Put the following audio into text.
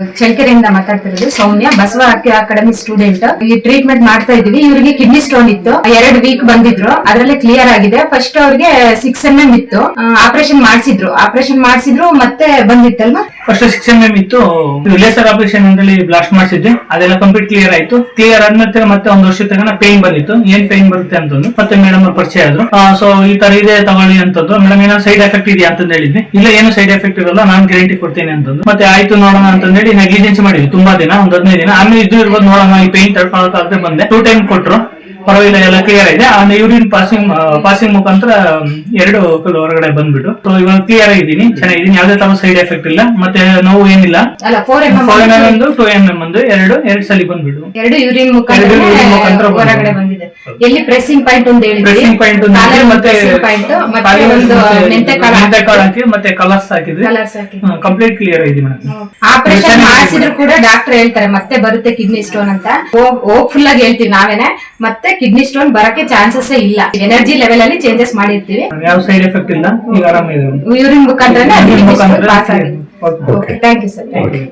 ಚಳ್ಳಕೆರೆಯಿಂದ ಮಾತಾಡ್ತಿರೋದು. Soumya, Basava academy student ಈ treatment ಮಾಡ್ತಾ ಇದೀವಿ ಇವರಿಗೆ ಕಿಡ್ನಿ ಸ್ಟೋನ್ ಇತ್ತು. ಎರಡು ವೀಕ್ ಬಂದಿದ್ರು. ಅದ್ರಲ್ಲಿ ಕ್ಲಿಯರ್ ಆಗಿದೆ. ಫಸ್ಟ್ ಅವ್ರಿಗೆ ಸಿಕ್ಸ್ ಎಂ ಎಂ ಇತ್ತು. ಆಪರೇಷನ್ ಮಾಡಿಸಿದ್ರು. ಆಪರೇಷನ್ ಮಾಡಿಸಿದ್ರು, ಮತ್ತೆ ಬಂದಿತ್ತಲ್ವಾ? ಫಸ್ಟ್ ಸಿಕ್ಸ್ ಎಂ ಎಂ ಇತ್ತು ಲೇಸರ್ ಆಪರೇಷನ್ ಅಂತೇಳಿ ಬ್ಲಾಸ್ಟ್ ಮಾಡಿಸಿದ್ದೆ ಅದೆಲ್ಲ ಕಂಪ್ಲೀಟ್ ಕ್ಲಿಯರ್ ಆಯ್ತು. ಕ್ಲಿಯರ್ ಆದ್ಮೇಲೆ ಮತ್ತೆ ಒಂದ್ ವರ್ಷ ತನಕ ಪೇನ್ ಬಂದಿತ್ತು. ಏನ್ ಪೇನ್ ಬರುತ್ತೆ ಅಂತಂದು ಮತ್ತೆ ಮೇಡಮ್ ಅವ್ರು ಪರಿಚಯ ಆದ್ರು. ಸೊ ಈ ತರ ಇದೆ ತಗೊಳ್ಳಿ ಅಂತಂದು ಮೇಡಮ್ ಏನೋ ಸೈಡ್ ಎಫೆಕ್ಟ್ ಇದೆಯಾ ಅಂತ ಹೇಳಿದ್ವಿ. ಇಲ್ಲ, ಏನು ಸೈಡ್ ಎಫೆಕ್ಟ್ ಇರಲ್ಲ, ನಾನ್ ಗ್ಯಾರಂಟಿ ಕೊಡ್ತೇನೆ ಅಂತಂದು. ಮತ್ತೆ ಆಯ್ತು ನೋಡೋಣ ಅಂತಂದೇಳಿ ನೆಗ್ಲಿಜೆನ್ಸ್ ಮಾಡಿದ್ವಿ. ತುಂಬಾ ದಿನ, ಒಂದ್ ಹದಿನೈದು ದಿನ. ಆಮೇಲೆ ಇದ್ದು ಇರ್ಬೋದು ನೋಡೋಣ, ಈ ಪೇನ್ ತಡ್ಕೊಳಕಾಗದೆ ಬಂದೆ. ಟೂ ಟೈಮ್ ಕೊಟ್ರು. ಪರವಾಗಿಲ್ಲ ಎಲ್ಲ ಕ್ಲಿಯರ್ ಇದೆ. ಆ ಯೂರಿನ್ ಪಾಸಿಂಗ್ ಪಾಸಿಂಗ್ ಮುಖಾಂತರ ಎರಡು ಕಲ್ಲು ಹೊರಗಡೆ ಬಂದ್ಬಿಟ್ಟು. ಸೊ ಇವಾಗ ಕ್ಲಿಯರ್ ಆಗಿದ್ದೀನಿ ಚೆನ್ನಾಗಿದ್ದೀನಿ. ಯಾವ್ದೇ ತರ ಸೈಡ್ ಎಫೆಕ್ಟ್ ಇಲ್ಲ. ಮತ್ತೆ ನೋವು ಏನಿಲ್ಲ. ಫೋರ್ ಎಂ ಒಂದು ಟೂ ಎಂ ಎಂ ಒಂದು ಎರಡು ಎರಡು ಸಲ ಬಂದ್ಬಿಟ್ಟು. ಎರಡು ಯೂರಿನ್ ಮುಖಾಂತರ ಹೊರಗಡೆ ಬಂದಿದೆ. ಎಲ್ಲಿ ಪ್ರೆಸಿಂಗ್ ಪಾಯಿಂಟ್ ಒಂದು ಪ್ರೆಸ್ಸಿಂಗ್ ಪಾಯಿಂಟ್ ಮತ್ತೆ ಮೆಂತೆ ಕಾಳು ಹಾಕಿ. ಮತ್ತೆ ಕಲರ್ಸ್ ಹಾಕಿದ್ವಿ. ಕಂಪ್ಲೀಟ್ ಕ್ಲಿಯರ್ ಆಗಿದೆ ಮೇಡಮ್ ಆಪರೇಷನ್ ಮಾಡಿಸಿದ್ರು ಕೂಡ ಡಾಕ್ಟರ್ ಹೇಳ್ತಾರೆ ಮತ್ತೆ ಬರುತ್ತೆ ಕಿಡ್ನಿ ಸ್ಟೋನ್ ಅಂತ. ಹೋಪ್ಫುಲ್ ಆಗಿ ಹೇಳ್ತೀವಿ ನಾವೇನೆ. ಮತ್ತೆ ಕಿಡ್ನಿ ಸ್ಟೋನ್ ಬರಕ್ಕೆ ಚಾನ್ಸಸ್ ಇಲ್ಲ. ಎನರ್ಜಿ ಲೆವೆಲ್ ಅಲ್ಲಿ ಚೇಂಜಸ್ ಮಾಡಿರ್ತೀವಿ. ಯಾವ ಸೈಡ್ ಎಫೆಕ್ಟ್ ಇಲ್ಲ? ಈಗ ಆರಾಮಿದೆ ಯೂರಿನ್ ಮುಖಾಂತರ ಪಾಸ್ ಆಗಿದೆ. Thank you sir thank you